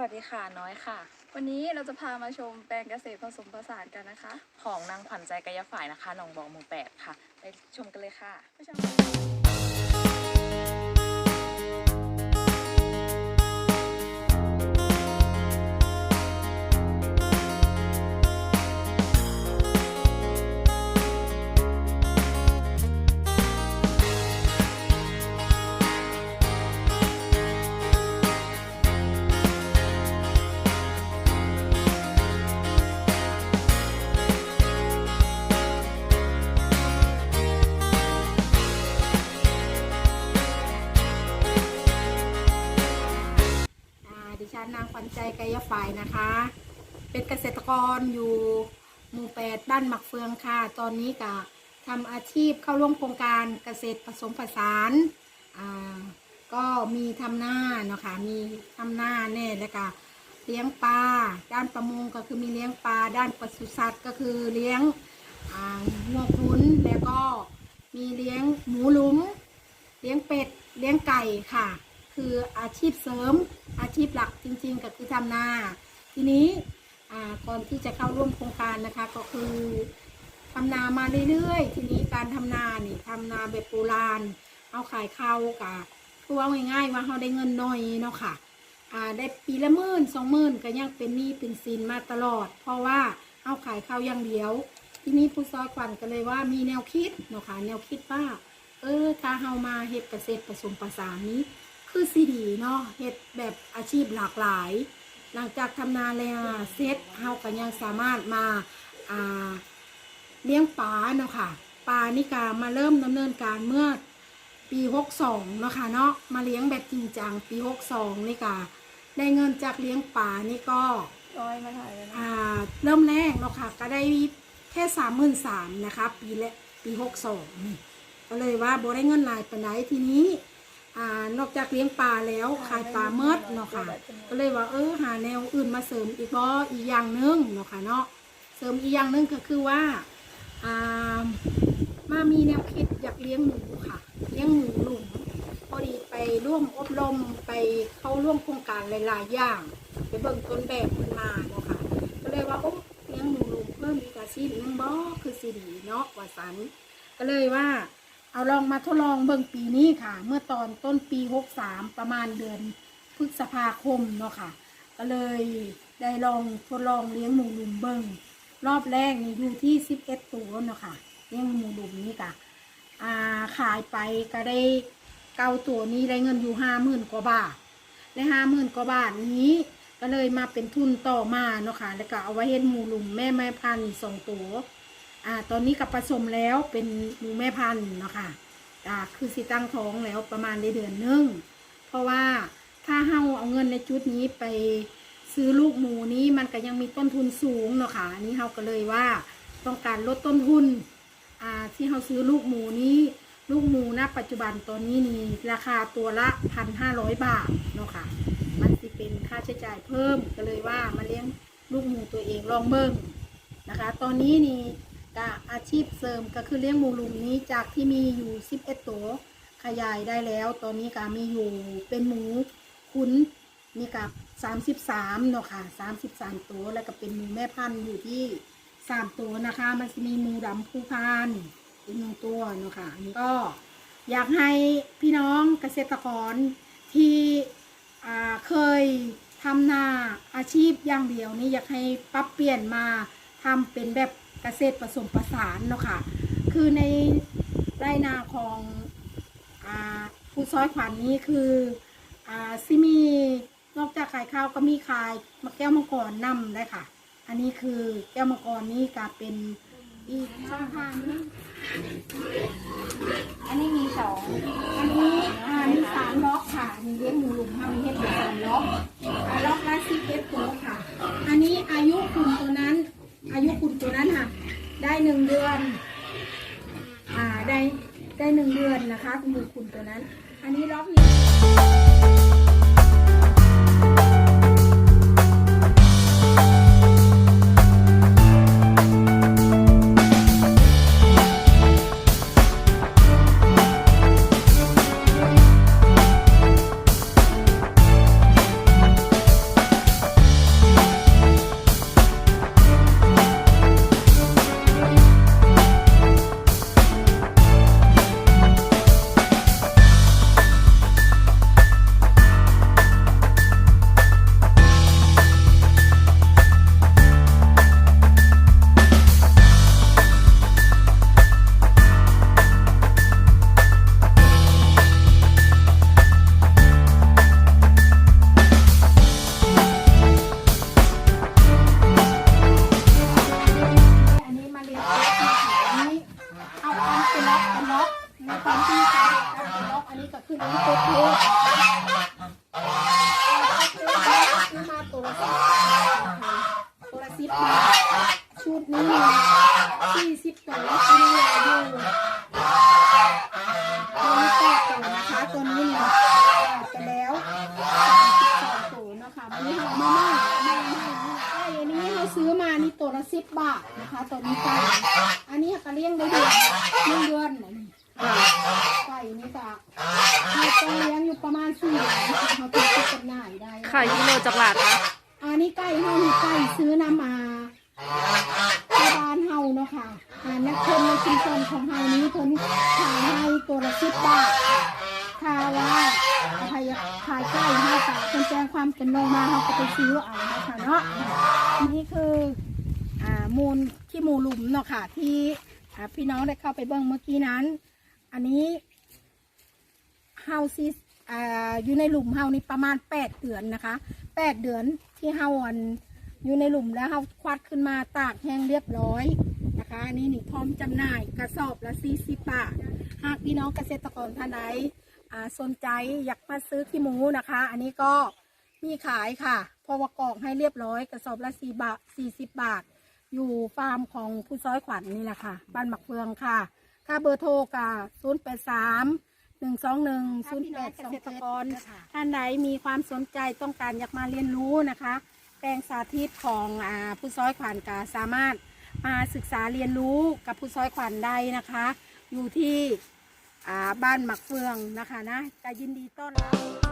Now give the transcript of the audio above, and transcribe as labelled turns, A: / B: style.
A: สวัสดีค่ะน้อยค่ะ วันนี้เราจะพามาชมแปลงเกษตรผสมผสานกันนะคะ
B: ของนางขวัญใจกายฝ่ายนะคะหนองบอกหมู่แปดค่ะ ไปชมกันเลยค่ะ
A: ไปชม กา
C: ยฝ่ายนะคะ เป็นเกษตรกรอยู่หมู่แปดบ้านหมักเฟืองค่ะ ตอนนี้ก็ทำอาชีพเข้าร่วมโครงการเกษตรผสมผสานอ่าก็มีทำหน้าเนาะค่ะมีทำหน้าแน่แล้วก็เลี้ยงปลาด้านประมงก็คือมีเลี้ยงปลาด้านปศุสัตว์ก็คือเลี้ยงอ่างัวคุ้นแล้วก็มีเลี้ยงหมูหลุม เลี้ยงเป็ด เลี้ยงไก่ค่ะ คืออาชีพเสริมอาชีพหลักจริง ๆ ก็คือทำนา ทีนี้ก่อนที่จะเข้าร่วมโครงการนะคะก็คือทำนามาเรื่อยๆ ทีนี้การทำนานี่ทำนาแบบโบราณ เอาขายข้าวกะคือว่าง่ายๆว่าเขาได้เงินน้อยเนาะค่ะอ่าได้ปีละหมื่นสองหมื่นก็ยังเป็นหนี้เป็นสินมาตลอด เพราะว่าเอาขายข้าวอย่างเดียว ทีนี้ผู้ซอยขวัญก็เลยว่ามีแนวคิดเนาะค่ะแนวคิดว่าเออถ้าเฮามาเฮ็ดเกษตรผสมผสานนี้ คือสีดีเนาะเฮ็ดแบบอาชีพหลากหลาย หลังจากทำนาแล้วเสร็จเฮาก็ยังสามารถมาอ่าเลี้ยงปลาเนาะค่ะปลานี่ก็มาเริ่มดำเนินการเมื่อปี 62เนาะค่ะเนาะมาเลี้ยงแบบจริงจังปี 62 นี่ก็ได้เงินจากเลี้ยงปลานี่ก็
A: น้อยมาถ่ายเลยนะ
C: อ่าเริ่มแรกเนาะค่ะก็ได้แค่สามหมื่นสามนะคะ ปีละปีหกสองนี่ก็เลยว่าโบได้เงินหลายปานใดทีนี้ ออกจากเลี้ยงปลาแล้วขายปลาเมดเนาะค่ะ ก็เลยว่าเออหาแนวอื่นมาเสริมอีกบ่อีกอย่างหนึงเนาะค่ะเนาะเสริมอีกอย่างหนึงก็คือว่าอ่ามามีแนวคิดอยากเลี้ยงหมูค่ะ เลี้ยงหมูหลุมพอดีไปร่วมอบรมไปเข้าร่วมโครงการหลาย ๆ อย่าง ไปเบิ่งต้นแบบมันมาเนาะค่ะ ก็เลยว่าโอ้เลี้ยงหมูหลุงเพิ่มอีกอาชีพหนึงบ่คือสิดีเนาะว่าสันก็เลยว่า เอาลองมาทดลองเบิ่งปีนี้ค่ะ เมื่อตอนต้นปี63ประมาณเดือนพฤษภาคมเนาะค่ะ ก็เลยได้ลองทดลองเลี้ยงหมูลุมเบิ่งรอบแรกนี่อยู่ที่ 11 ตัวเนาะค่ะเลี้ยงหมูลุมนี่ค่ะอ่าขายไปก็ได้เก้าตัวนี้ได้เงินอยู่ห้าหมื่นกว่าบาทในห้าหมื่นกว่าบาทนี้ก็เลยมาเป็นทุนต่อมาเนาะค่ะแล้วก็เอาไว้เฮ็ดหมูหลุมแม่แม่พันสองตัว อ่าตอนนี้กับผสมแล้วเป็นหมูแม่พันธุ์เนาะค่ะอ่าคือสิตั้งท้องแล้วประมาณในเดือนหนึงเพราะว่าถ้าเฮาเอาเงินในจุดนี้ไปซื้อลูกหมูนี้มันก็ยังมีต้นทุนสูงเนาะค่ะอันนี้เฮาก็เลยว่าต้องการลดต้นทุนอ่าที่เราซื้อลูกหมูนี้ ลูกหมูณปัจจุบันตอนนี้นี่ราคาตัวละพันห้าร้อยบาทเนาะค่ะมันสิเป็นค่าใช้จ่ายเพิ่มก็เลยว่ามาเลี้ยงลูกหมูตัวเองลองเบิ้งนะคะ ตอนนี้นี่ ก็อาชีพเสริมก็คือเลี้ยงหมูลุมนี้จากที่มีอยู่สิบเอ็ดตัว ขยายได้แล้ว ตอนนี้ก็มีอยู่เป็นหมูคุ้นมีกับสามสิบสามเนาะค่ะสามสิบสามตัว แล้วก็เป็นหมูแม่พันธุ์อยู่ที่สามตัวนะคะ มันจะมีหมูดำผู้พานอีกหนึ่งตัวเนาะค่ะอันนี้ก็อยากให้พี่น้องเกษตรกรที่เคยทำนาอาชีพอย่างเดียวนี่อยากให้ปรับเปลี่ยนมาทำเป็นแบบ เกษตรผสมผสานเนาะค่ะ คือในไรนาของอผู้ซอยขวัญนี้คืออซิมีนอกจากขายข้าวก็มีขายมะแก้วมังกรนำได้ค่ะ อันนี้คือแก้วมังกรนี้ก็เป็นอีกช่องทางนึง
A: อันนี้มีสอง
C: อันนี้อ่ามีสามล็อกค่ะ มีเลี้ยงหมูหลุมค่ะมีเฮ็ดเป็นสามล็อกล็อกละสิบเอ็ดตัวค่ะ อันนี้อายุคุณตัวนั้น อายุคุณตัวนั้นค่ะ ได้หนึ่งเดือน อ่าได้ได้หนึ่งเดือนนะคะคุณหมูคุณตัวนั้น อันนี้ล็อกนี้ ในความที่ใจกล็อกอันนี้ก็ขึ้น้องโคโะขึ้นมาตัวละสิบตัวละสิบชุดนี้สี่สิบสองเป็นเยอะอยู่ตัวนี้แตกตัวนะคะตัวนี้เนี่ยแตกแล้วสามสิบสองตันะคะวันนี้เรามาม่าแม่ใอ้อันนี้เราซื้อมานี่ตัวละสิบบาทนะคะตัวนี้ไปอันนี้ก็เลี้ยงได้เดือนหนึ่งเดือน ไก่นี่ก็เราต้องเลี้ยงอยู่ประมาณสี่เดือนเราถึงจะจำหน่ายได้
B: ขายกิโลจากบาทคะ
C: อันนี้ไก่เฮานี่ไก่ซื้อนำมาที่บ้านเฮาเนาะค่ะอ่านักคนในชุมชนของเฮานี้เพิ่นขายให้ตัวละสิบบาทถ้าว่าใครอยากขายไก่เฮาก็เพิ่นแจ้งความเป็นโนมาเฮาก็ไปซื้อเอาเนาะค่ะเนาะอันนี้คืออ่ามูลที่หมูหลุมเนาะค่ะที่อ่าพี่น้องได้เข้าไปเบิ่งเมื่อกี้นั้น อันนี้เฮาซิอ่าอยู่ในหลุมเฮานี่ประมาณแปดเดือนนะคะแปดเดือนที่เฮาอันอยู่ในหลุมแล้วเฮาควัดขึ้นมาตากแห้งเรียบร้อยนะคะอันนี้นี่พร้อมจำหน่ายกระสอบละสี่สิบบาทหากพี่น้องเกษตรกรท่านใดอ่าสนใจอยากมาซื้อขี้หมูนะคะ อันนี้ก็มีขายค่ะพราะว่ากรอกให้เรียบร้อยกระสอบละสี่บาทสี่สิบบาท อยู่ฟาร์มของผู้ซ้อยขวัญนี่แหละค่ะ บ้านหมักเฟืองค่ะ ค่าเบอร์โทรกับศูนย์แปดสามหนึ่งสองหนึ่งศูนย์แปดสองตกรท่านใดมีความสนใจต้องการอยากมาเรียนรู้นะคะ แปลงสาธิตของอผู้ซ้อยขวัญกาสามารถมาศึกษาเรียนรู้กับผู้ซ้อยขวัญได้นะคะ อยู่ที่บ้านหมักเฟืองนะคะนะก็ยินดีต้อนรับ